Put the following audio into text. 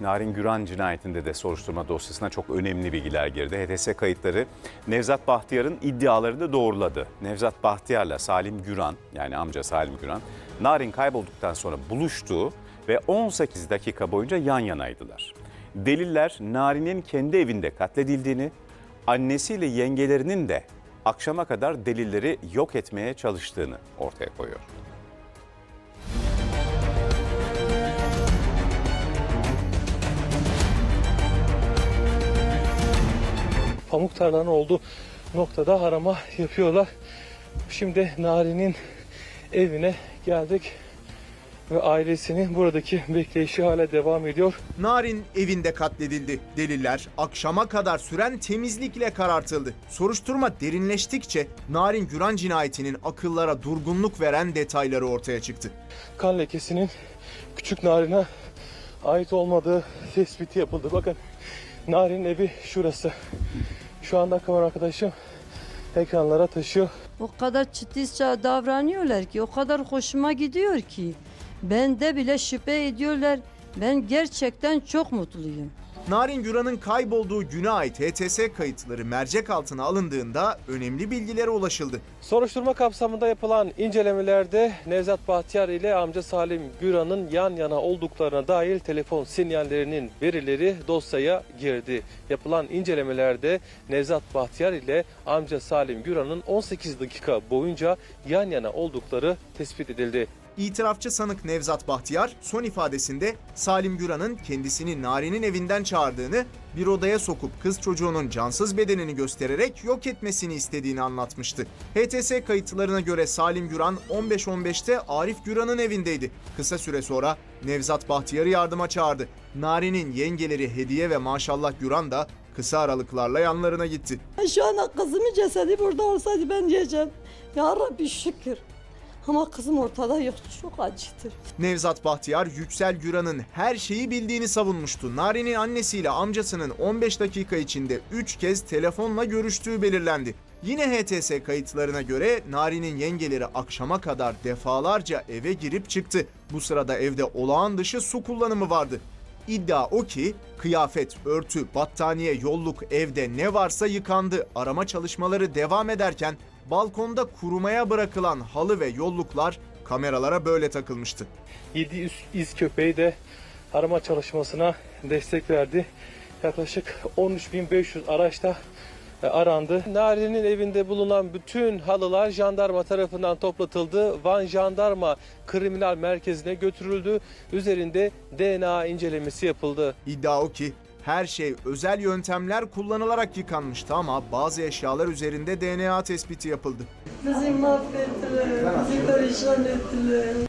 Narin Güran cinayetinde de soruşturma dosyasına çok önemli bilgiler girdi. HTS kayıtları Nevzat Bahtiyar'ın iddialarını doğruladı. Nevzat Bahtiyar'la Salim Güran yani amca Salim Güran Narin kaybolduktan sonra buluştu ve 18 dakika boyunca yan yanaydılar. Deliller Narin'in kendi evinde katledildiğini, annesiyle yengelerinin de akşama kadar delilleri yok etmeye çalıştığını ortaya koyuyor. Pamuk tarlanın olduğu noktada arama yapıyorlar. Şimdi Nari'nin evine geldik ve ailesinin buradaki bekleyişi hala devam ediyor. Narin evinde katledildi. Deliller akşama kadar süren temizlikle karartıldı. Soruşturma derinleştikçe Narin Güran cinayetinin akıllara durgunluk veren detayları ortaya çıktı. Kan lekesinin küçük Narin'e ait olmadığı tespiti yapıldı. Bakın Narin'in evi şurası. Şu anda kamera arkadaşım ekranlara taşıyor. O kadar titizce davranıyorlar ki, o kadar hoşuma gidiyor ki. Bende bile şüphe ediyorlar. Ben gerçekten çok mutluyum. Narin Güran'ın kaybolduğu güne ait HTS kayıtları mercek altına alındığında önemli bilgilere ulaşıldı. Soruşturma kapsamında yapılan incelemelerde Nevzat Bahtiyar ile amca Salim Güran'ın yan yana olduklarına dair telefon sinyallerinin verileri dosyaya girdi. Yapılan incelemelerde Nevzat Bahtiyar ile amca Salim Güran'ın 18 dakika boyunca yan yana oldukları tespit edildi. İtirafçı sanık Nevzat Bahtiyar son ifadesinde Salim Güran'ın kendisini Narin'in evinden çağırdığını, bir odaya sokup kız çocuğunun cansız bedenini göstererek yok etmesini istediğini anlatmıştı. HTS kayıtlarına göre Salim Güran 15-15'te Arif Güran'ın evindeydi. Kısa süre sonra Nevzat Bahtiyar'ı yardıma çağırdı. Narin'in yengeleri Hediye ve Maşallah Güran da kısa aralıklarla yanlarına gitti. Şu an kızımın cesedi burada olsaydı ben diyeceğim. Ya Rabbi şükür. Ama kızım ortada yok. Çok acıdır. Nevzat Bahtiyar Yüksel Güran'ın her şeyi bildiğini savunmuştu. Nari'nin annesiyle amcasının 15 dakika içinde 3 kez telefonla görüştüğü belirlendi. Yine HTS kayıtlarına göre Nari'nin yengeleri akşama kadar defalarca eve girip çıktı. Bu sırada evde olağan dışı su kullanımı vardı. İddia o ki kıyafet, örtü, battaniye, yolluk evde ne varsa yıkandı. Arama çalışmaları devam ederken balkonda kurumaya bırakılan halı ve yolluklar kameralara böyle takılmıştı. 7 iz, köpeği de arama çalışmasına destek verdi. Yaklaşık 13.500 araçta e, arandı. Nari'nin evinde bulunan bütün halılar jandarma tarafından toplatıldı. Van Jandarma Kriminal Merkezi'ne götürüldü. Üzerinde DNA incelemesi yapıldı. İddia o ki her şey özel yöntemler kullanılarak yıkanmıştı ama bazı eşyalar üzerinde DNA tespiti yapıldı. Bizi mahvettiler. Bizi perişan ettiler.